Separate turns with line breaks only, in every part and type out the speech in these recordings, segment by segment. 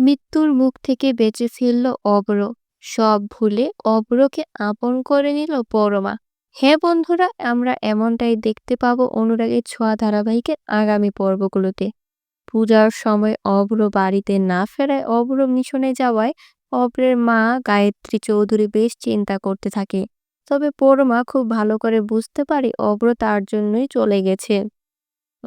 মৃত্যুর মুখ থেকে বেঁচে ফিরল অব্র। সব ভুলে অব্রকে আপন করে নিল পরমা হ্যাঁ বন্ধুরা, আমরা এমনটাই দেখতে পাবো অনুরাগের ছোঁয়া ধারাবাহিকের আগামী পর্বগুলোতে। পূজার সময় অব্র বাড়িতে না ফেরায় অব্র মিশনে যাওয়ায় অব্রের মা গায়ত্রী চৌধুরী বেশ চিন্তা করতে থাকে। তবে পরমা খুব ভালো করে বুঝতে পারে অব্র তার জন্যই চলে গেছে।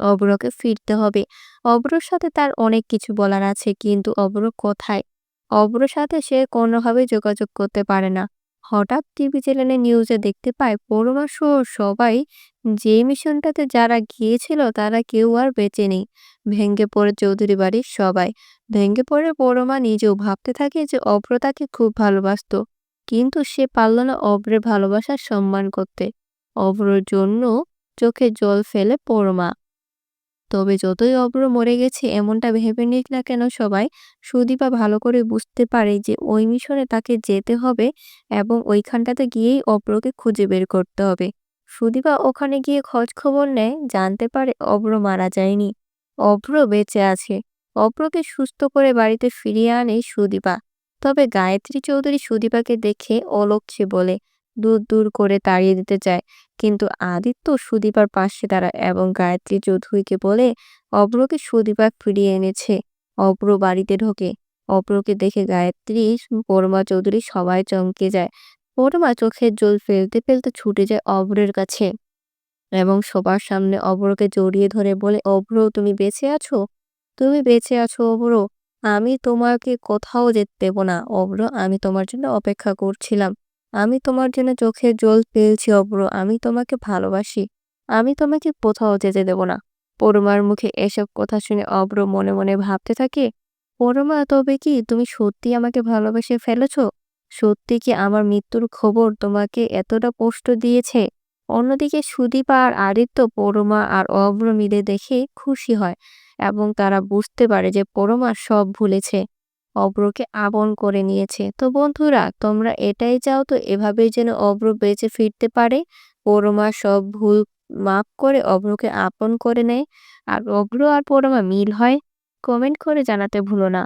অব্রকে ফিরতে হবে। অব্রর সাথে তার অনেক কিছু বলার আছে, কিন্তু অব্র কোথায়? অব্রর সাথে সে কোনোভাবে যোগাযোগ করতে পারে না। হঠাৎ টিভি চ্যানেলে নিউজে দেখতে পায়, পরমা সহ সবাই যে মিশনটাতে যারা গিয়েছিল, তারা কেউ আর বেঁচে নেই। ভেঙ্গে পড়ে চৌধুরী বাড়ির সবাই। ভেঙ্গে পড়ে পরমা নিজেও ভাবতে থাকে যে অব্র তাকে খুব ভালোবাসত। কিন্তু সে পারল না অব্রের ভালোবাসার সম্মান করতে। অব্রর জন্য চোখে জল ফেলে পরমা। তবে যতই অব্র মরে গেছে, এমনটা ভেবে নিক না কেন সবাই। সুদীপা ভালো করে বুঝতে পারে যে, ওই মিশনে তাকে যেতে হবে এবং ওইখানটাতে গিয়েই অব্রকে খুঁজে বের করতে হবে। সুদীপা ওখানে গিয়ে খোঁজ খবর নেয়, জানতে পারে অব্র মারা যায়নি। অব্র বেঁচে আছে। অব্রকে সুস্থ করে বাড়িতে ফিরিয়ে আনে সুদীপা। তবে গায়ত্রী চৌধুরী সুদীপাকে দেখে অলক্ষে বলে দূর দূর করে তাড়িয়ে দিতে চায়। কিন্তু আদিত্য সুদীপার পাশে দাঁড়ায় এবং গায়ত্রী চৌধুরীকে বলে, অব্রকে সুদীপা ফিরিয়ে এনেছে। অব্র বাড়িতে ঢোকে। অব্রকে দেখে গায়ত্রী পরমা চৌধুরী সবাই চমকে যায়। পরমা চোখের জল ফেলতে ফেলতে ছুটে যায় অব্রের কাছে এবং সবার সামনে অব্রকে জড়িয়ে ধরে বলে, অব্র, তুমি বেঁচে আছো? তুমি বেঁচে আছো অব্র। আমি তোমাকে কোথাও যেতে দেবো না। অব্র, আমি তোমার জন্য অপেক্ষা করছিলাম। আমি তোমার জন্য চোখের জল ফেলছি অব্র আমি তোমাকে ভালোবাসি। আমি তোমাকে কোথাও যেতে দেব না। পরমার মুখে এসব কথা শুনে অব্র মনে মনে ভাবতে থাকে, পরমা, তবে কি তুমি সত্যি আমাকে ভালোবেসে ফেলেছ? সত্যি কি আমার মৃত্যুর খবর তোমাকে এতটা কষ্ট দিয়েছে? অন্যদিকে সুদীপা আর আদিত্য, পরমা আর অব্র মিলে দেখে খুশি হয় এবং তারা বুঝতে পারে যে পরমা সব ভুলেছে। অব্রকে আপন করে নিয়েছে। তো বন্ধুরা, তোমরা এটাই চাও তো এভাবেই যেন অব্র বেঁচে ফিরতে পারে? পরমা সব ভুল মাফ করে অব্রকে আপন করে নেয়। আর অব্র আর পরমা মিল হয়? কমেন্ট করে জানাতে ভুলো না।